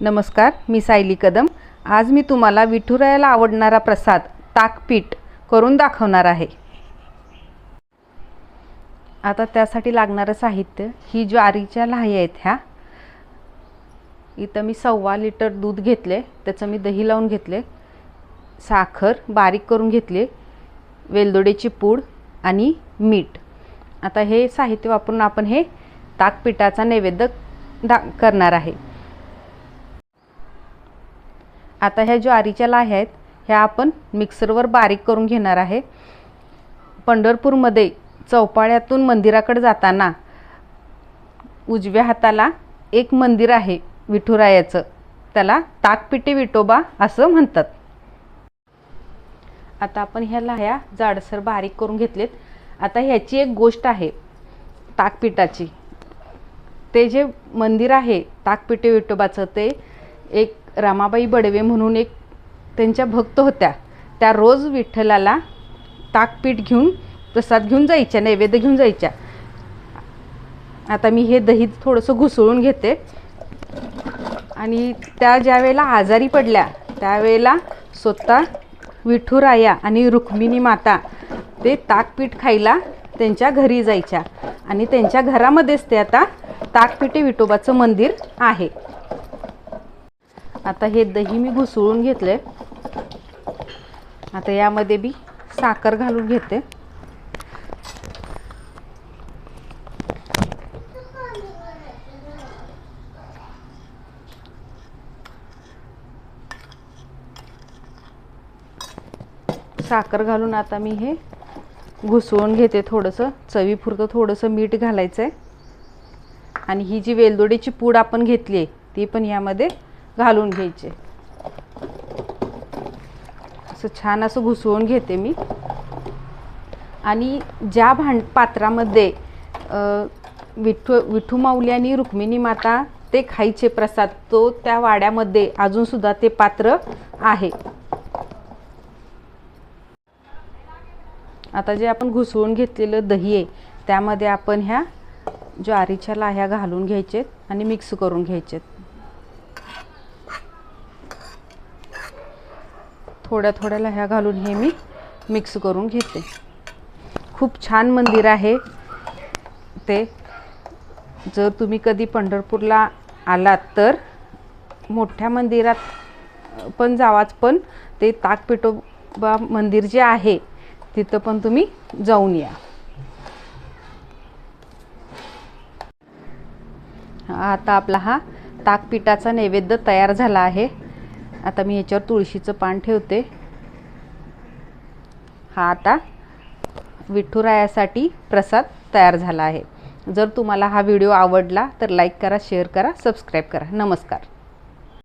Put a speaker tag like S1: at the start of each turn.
S1: नमस्कार मी सायली कदम. आज मी तुम्हाला विठुरायाला आवडणारा प्रसाद ताकपीठ करून दाखवणार आहे. आता त्यासाठी लागणारं साहित्य ही ज्वारीच्या लाह्या आहेत ह्या. इथं मी सव्वा लिटर दूध घेतले त्याचं मी दही लावून घेतले साखर बारीक करून घेतले वेलदोडेची पूड आणि मीठ. आता हे साहित्य वापरून आपण हे ताकपिठाचा नैवेद्य दा करणार आहे. आता ह्या ज्वारीच्या लाह्या आहेत ह्या आपण मिक्सरवर बारीक करून घेणार आहे. पंढरपूरमध्ये चौपाळ्यातून मंदिराकडे जाताना उजव्या हाताला एक मंदिर आहे विठुरायाचं. त्याला ताकपिटी विठोबा असं म्हणतात. आता आपण ह्या लाह्या जाडसर बारीक करून घेतलेत. आता ह्याची एक गोष्ट आहे ताकपिटाची. ते जे मंदिर आहे ताकपिटे विठोबाचं ते एक रामाबाई बडवे म्हणून एक त्यांच्या भक्त होत्या. त्या रोज विठ्ठलाला ताकपीठ घेऊन प्रसाद घेऊन जायच्या नैवेद्य घेऊन जायच्या. आता मी हे दही थोडंसं घुसळून घेते. आणि त्या ज्या वेळेला आजारी पडल्या त्यावेळेला स्वतः विठुराया आणि रुक्मिणी माता ते ताकपीठ खायला त्यांच्या घरी जायच्या. आणि त्यांच्या घरामध्येच ते आता ताकपीठे विठोबाचं मंदिर आहे. आता हे दही मी घुसळून घेतले आता यामध्ये बी साखर घालून घेते. साखर घालून आता मी हे घुसळून घेते थोडंसं. चवीपुरतं थोडंसं मीठ घालायचं आहे आणि ही जी वेलदोडीची पूड आपण घेतली आहे ती पण यामध्ये घालून घ्यायचे. असं छान असं घुसळून घेते मी. आणि ज्या भांड पात्रामध्ये विठू विठू माऊली आणि रुक्मिणी माता ते खायचे प्रसाद तो त्या वाड्यामध्ये अजूनसुद्धा ते पात्र आहे. आता जे आपण घुसळून घेतलेलं दही आहे त्यामध्ये आपण ह्या ज्वारीच्या लाह्या घालून घ्यायचेत आणि मिक्स करून घ्यायचेत. थोड्या थोड्या लह्या घालून हे मी मिक्स करून घेते. खूप छान मंदिर आहे ते. जर तुम्ही कधी पंढरपूरला आलात तर मोठ्या मंदिरात पण जावाच पण ते ताकपिठोबा मंदिर जे आहे तिथं पण तुम्ही जाऊन या. आता आपला हा ताकपिठाचा नैवेद्य तयार झाला आहे. आता मी ह्याच्यावर तुळशीचं पान ठेवते. हा आता विठुरायासाठी प्रसाद तयार झाला आहे. जर तुम्हाला हा व्हिडिओ आवडला तर लाईक करा शेअर करा सबस्क्राईब करा. नमस्कार.